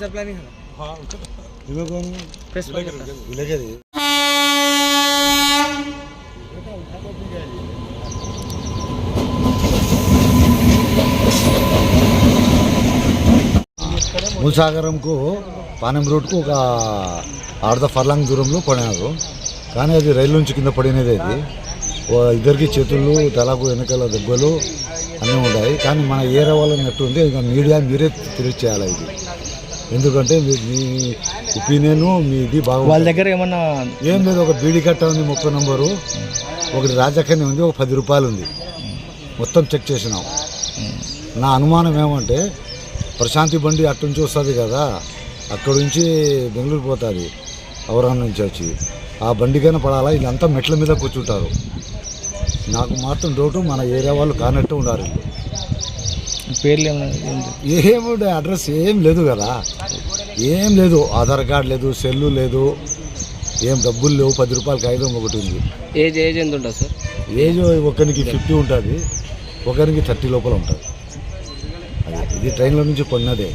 Planning है इधर कौन प्रेस विलेकर మూసాగరంకు పానెం రోడ్కు ఒక అర్ధ ఫర్లాంగ్ దూరంలో పడినారు కానీ అది రైలు నుంచి కింద పడినది అది ఓ ఇద్దరికి చేతులు తలకు వెనకాల దెబ్బలు అన్నీ ఉన్నాయి కానీ మన ఏరియా వాళ్ళని ఎట్టుంది ఇంకా మీడియా మీరే తెలియచేయాలి ఇది ఎందుకంటే మీ మీ ఒపీనియన్ మీది బాగా వాళ్ళ దగ్గర ఏమన్నా ఏం లేదు ఒక బీడీ కట్ట ఉంది ముప్పై నంబరు. ఒకటి రాజకన్య ఉంది ఒక పది రూపాయలు ఉంది. మొత్తం చెక్ చేసినాం. నా అనుమానం ఏమంటే ప్రశాంతి బండి అటు నుంచి వస్తుంది కదా అక్కడ నుంచి బెంగళూరు పోతుంది ఔరాన్ నుంచి వచ్చి. ఆ బండికైనా పడాలా? వీళ్ళంతా మెట్ల మీద కూర్చుంటారు. నాకు మాత్రం డౌట్ మన ఏరియా వాళ్ళు కానట్టు ఉండాలి. పేర్లు ఏమన్నా ఏంటి? ఏముండే అడ్రస్ ఏం లేదు కదా. ఏం లేదు ఆధార్ కార్డు లేదు సెల్లు లేదు ఏం డబ్బులు లేవు పది రూపాయల కాగితం ఒకటి ఉంది. ఏజ్ ఏజ్ ఎంత ఉంటుంది సార్? ఏజ్ ఒకరికి ఫిఫ్టీ ఉంటుంది ఒకరికి థర్టీ లోపల ఉంటుంది. అది ఇది ట్రైన్లో నుంచి కొన్నదే.